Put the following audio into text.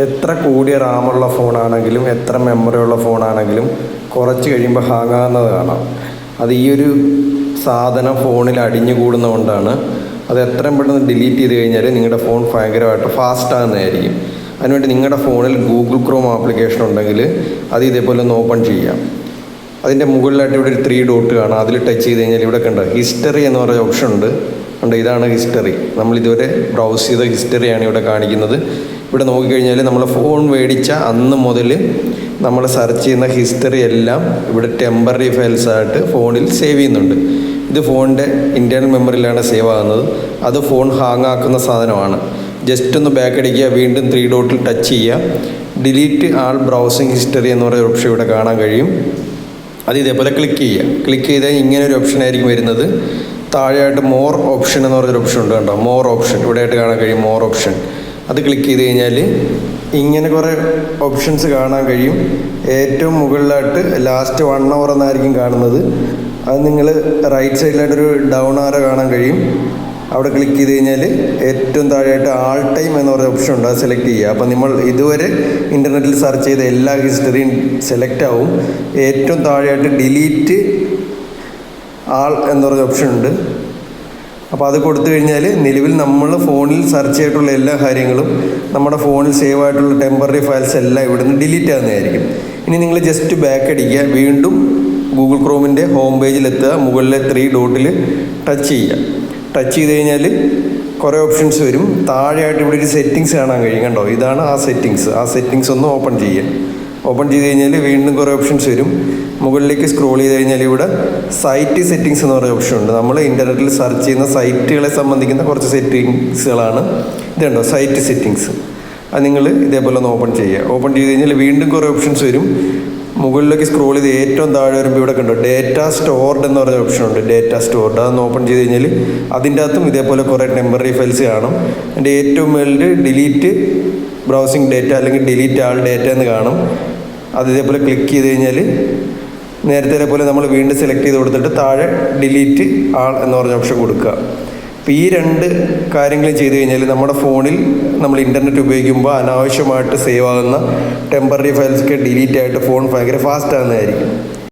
എത്ര കൂടിയ റാമുള്ള ഫോണാണെങ്കിലും എത്ര മെമ്മറി ഉള്ള ഫോണാണെങ്കിലും കുറച്ച് കഴിയുമ്പോൾ ഹാങ്ങാകുന്നത് കാണാം. അത് ഈ ഒരു സാധനം ഫോണിൽ അടിഞ്ഞു കൂടുന്നതുകൊണ്ടാണ് അത് എത്രയും പെട്ടെന്ന് ഡിലീറ്റ് ചെയ്ത് കഴിഞ്ഞാൽ നിങ്ങളുടെ ഫോൺ ഭയങ്കരമായിട്ട് ഫാസ്റ്റ് ആകുന്നതായിരിക്കും അതിനുവേണ്ടി നിങ്ങളുടെ ഫോണിൽ ഗൂഗിൾ ക്രോം ആപ്ലിക്കേഷൻ ഉണ്ടെങ്കിൽ അത് ഇതേപോലെ ഒന്ന് ഓപ്പൺ ചെയ്യാം. അതിന്റെ മുകളിലായിട്ട് ഇവിടെ ഒരു ത്രീ ഡോട്ട് കാണാം. അതിൽ ടച്ച് ചെയ്ത് കഴിഞ്ഞാൽ ഇവിടെ കണ്ട? ഹിസ്റ്ററി എന്ന് പറയുന്ന ഓപ്ഷൻ ഉണ്ട്. ഉണ്ട്. ഇതാണ് ഹിസ്റ്ററി. നമ്മൾ ഇതുവരെ ബ്രൗസ് ചെയ്ത ഹിസ്റ്ററിയാണ് ഇവിടെ കാണിക്കുന്നത്. ഇവിടെ നോക്കിക്കഴിഞ്ഞാൽ നമ്മൾ ഫോൺ മേടിച്ച അന്ന് മുതൽ നമ്മൾ സെർച്ച് ചെയ്യുന്ന ഹിസ്റ്ററി എല്ലാം ഇവിടെ ടെമ്പററി ഫയൽസ് ആയിട്ട് ഫോണിൽ സേവ് ചെയ്യുന്നുണ്ട്. ഇത് ഫോണിന്റെ ഇന്റേർണൽ മെമ്മറിയിലാണ് സേവ് ആകുന്നത്. അത് ഫോൺ ഹാങ് ആക്കുന്ന സാധനമാണ്. ജസ്റ്റ് ഒന്ന് ബാക്ക് അടിക്കുക വീണ്ടും ത്രീ ഡോട്ടിൽ ടച്ച് ചെയ്യുക. ഡിലീറ്റ് ആൾ ബ്രൗസിങ് ഹിസ്റ്ററി എന്ന് പറയുന്ന ഓപ്ഷൻ ഇവിടെ കാണാൻ കഴിയും. അത് ഇതേപോലെ ക്ലിക്ക് ചെയ്യുക. ക്ലിക്ക് ചെയ്താൽ ഇങ്ങനെ ഒരു ഓപ്ഷൻ ആയിരിക്കും വരുന്നത്. താഴെയായിട്ട് മോർ ഓപ്ഷൻ എന്ന് പറഞ്ഞൊരു ഓപ്ഷൻ ഉണ്ട് കണ്ടോ? മോർ ഓപ്ഷൻ ഇവിടെ ആയിട്ട് കാണാൻ കഴിയും മോർ ഓപ്ഷൻ അത് ക്ലിക്ക് ചെയ്ത് കഴിഞ്ഞാൽ ഇങ്ങനെ കുറേ ഓപ്ഷൻസ് കാണാൻ കഴിയും. ഏറ്റവും മുകളിലായിട്ട് ലാസ്റ്റ് വൺ അവർ എന്നായിരിക്കും കാണുന്നത്. അത് നിങ്ങൾ റൈറ്റ് സൈഡിലായിട്ടൊരു ഡൗൺ ആരോ കാണാൻ കഴിയും. അവിടെ ക്ലിക്ക് ചെയ്ത് കഴിഞ്ഞാൽ ഏറ്റവും താഴെയായിട്ട് ആൾ ടൈം എന്ന് പറയുന്ന ഓപ്ഷൻ ഉണ്ട്. അത് സെലക്ട് ചെയ്യുക. അപ്പോൾ നമ്മൾ ഇതുവരെ ഇന്റർനെറ്റിൽ സെർച്ച് ചെയ്ത എല്ലാ ഹിസ്റ്ററിയും സെലക്ട് ആവും. ഏറ്റവും താഴെയായിട്ട് ഡിലീറ്റ് ആൾ എന്ന് പറഞ്ഞ ഓപ്ഷൻ ഉണ്ട്. അപ്പോൾ അത് കൊടുത്തു കഴിഞ്ഞാൽ നിലവിൽ നമ്മൾ ഫോണിൽ സെർച്ച് ചെയ്തിട്ടുള്ള എല്ലാ കാര്യങ്ങളും നമ്മുടെ ഫോണിൽ സേവ് ആയിട്ടുള്ള ടെമ്പററി ഫയൽസ് എല്ലാം ഇവിടുന്ന് ഡിലീറ്റ് ആകുന്നതായിരിക്കും ഇനി നിങ്ങൾ ജസ്റ്റ് ബാക്ക് അടിക്കുക. വീണ്ടും ഗൂഗിൾ ക്രോമിന്റെ ഹോം പേജിലെത്തുക മുകളിലെ ത്രീ ഡോട്ടിൽ ടച്ച് ചെയ്യുക. ടച്ച് ചെയ്ത് കഴിഞ്ഞാൽ കുറേ ഓപ്ഷൻസ് വരും. താഴെയായിട്ട് ഇവിടെ ഒരു സെറ്റിങ്സ് കാണാൻ കഴിയും കണ്ടോ? ഇതാണ് ആ സെറ്റിങ്സ് ആ സെറ്റിങ്സ് ഒന്ന് ഓപ്പൺ ചെയ്യുക. ഓപ്പൺ ചെയ്ത് കഴിഞ്ഞാൽ വീണ്ടും കുറേ ഓപ്ഷൻസ് വരും. മുകളിലേക്ക് സ്ക്രോൾ ചെയ്ത് കഴിഞ്ഞാൽ ഇവിടെ സൈറ്റ് സെറ്റിങ്സ് എന്ന് പറയുന്ന ഓപ്ഷൻ ഉണ്ട്. നമ്മൾ ഇന്റർനെറ്റിൽ സെർച്ച് ചെയ്യുന്ന സൈറ്റുകളെ സംബന്ധിക്കുന്ന കുറച്ച് സെറ്റിങ്സുകളാണ് ഇതുണ്ടോ സൈറ്റ് സെറ്റിങ്സ് അത് നിങ്ങൾ ഇതേപോലെ ഒന്ന് ഓപ്പൺ ചെയ്യുക. ഓപ്പൺ ചെയ്ത് കഴിഞ്ഞാൽ വീണ്ടും കുറേ ഓപ്ഷൻസ് വരും. മുകളിലേക്ക് സ്ക്രോൾ ചെയ്ത് ഏറ്റവും താഴെ വരുമ്പോൾ ഇവിടെ കണ്ടോ? ഡേറ്റ സ്റ്റോർഡ് എന്ന് പറയുന്ന ഓപ്ഷൻ ഉണ്ട്. ഡേറ്റ സ്റ്റോർഡ് അതൊന്ന് ഓപ്പൺ ചെയ്ത് കഴിഞ്ഞാൽ അതിന്റെ അകത്തും ഇതേപോലെ കുറേ ടെമ്പററി ഫയൽസ് കാണും. അതിന്റെ ഏറ്റവും മുകളിൽ ഡിലീറ്റ് ബ്രൗസിംഗ് ഡേറ്റ അല്ലെങ്കിൽ ഡിലീറ്റ് ആൾ ഡേറ്റ എന്ന് കാണും. അത് ഇതേപോലെ ക്ലിക്ക് ചെയ്ത് കഴിഞ്ഞാൽ നേരത്തെ പോലെ നമ്മൾ വീണ്ടും സെലക്ട് ചെയ്ത് കൊടുത്തിട്ട് താഴെ ഡിലീറ്റ് ആൾ എന്ന് പറഞ്ഞ ഓപ്ഷൻ കൊടുക്കുക. അപ്പോൾ ഈ രണ്ട് കാര്യങ്ങളും ചെയ്തു കഴിഞ്ഞാൽ നമ്മുടെ ഫോണിൽ നമ്മൾ ഇന്റർനെറ്റ് ഉപയോഗിക്കുമ്പോൾ അനാവശ്യമായിട്ട് സേവ് ആകുന്ന ടെമ്പററി ഫയൽസൊക്കെ ഡിലീറ്റ് ആയിട്ട് ഫോൺ ഭയങ്കര ഫാസ്റ്റ് ആകുന്നതായിരിക്കും